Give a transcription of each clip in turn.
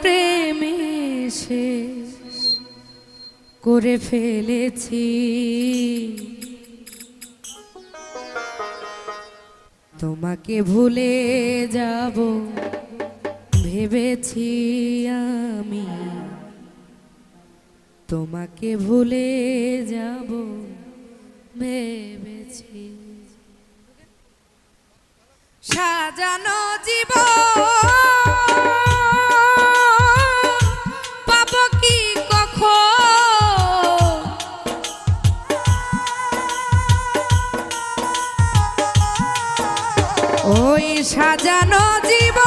প্রেমে শেষ করে ফেলেছি। তোমাকে ভুলে যাব, ভেবেছি আমি। তোমাকে ভুলে যাব, ভেবেছি। সাজানো জীব সাজানো জীব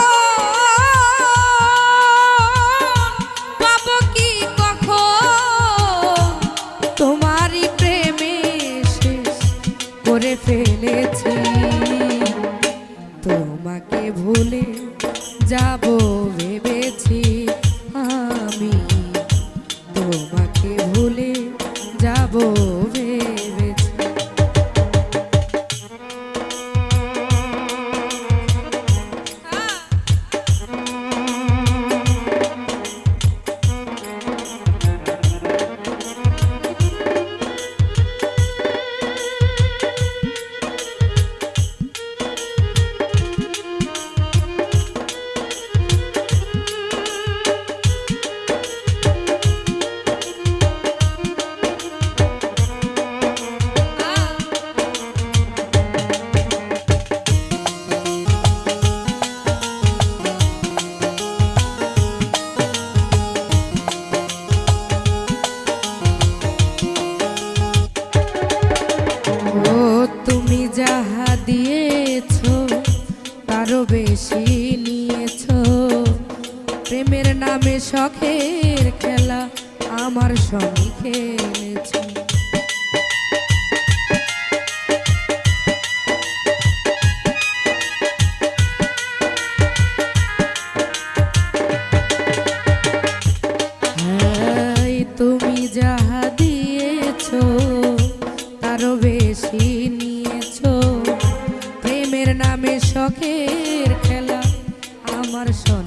কখন? তোমারই প্রেমে করে ফেলেছি। তোমাকে ভুলে যাব ভেবেছি শখের খেলা আমার সঙ্গে খেলেছ তুমি দিয়েছ বেশি প্রেমের নামে খেলা আমার শনি।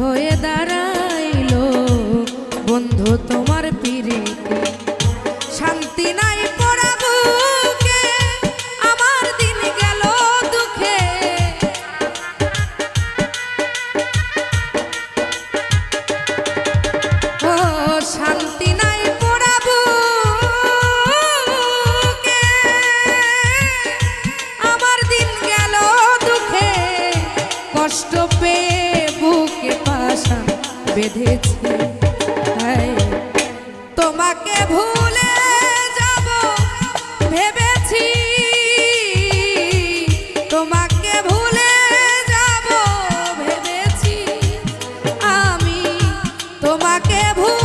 হয়ে দাঁড়াইলো। বন্ধু তোমার পিড়িতে শান্তি নাই এই, তোমাকে ভুলে যাব ভেবেছি। তোমাকে ভুলে যাব ভেবেছি। আমি তোমাকে ভুলে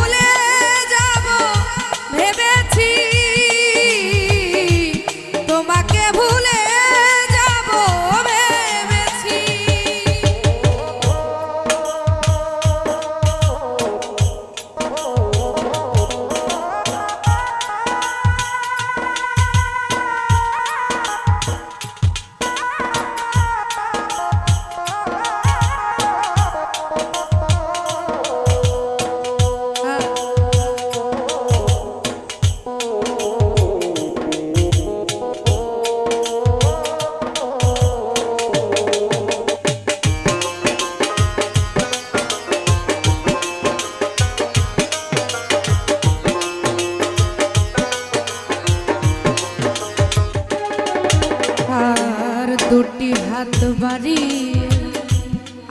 দুটি হাত বাড়ি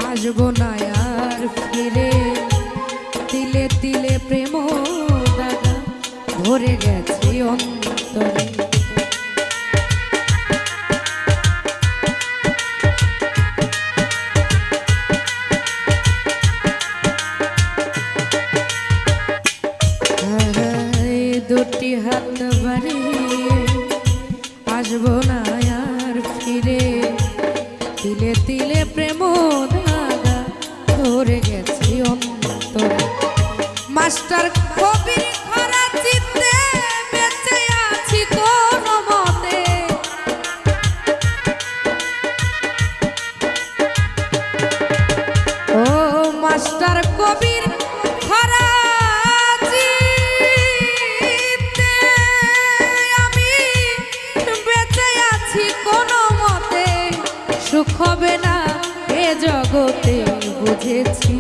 আসব না আর ফিরে। তিলে তিলে প্রেম দাদা ভরে গেছে অন্তরে। মাস্টার কবির খরা চিত্তে বেঁচে আছি কোন মতে। ও মাস্টার কবির খরা আমি বেঁচে আছি কোনো মতে। সুখ হবে না এ জগতে বুঝেছি।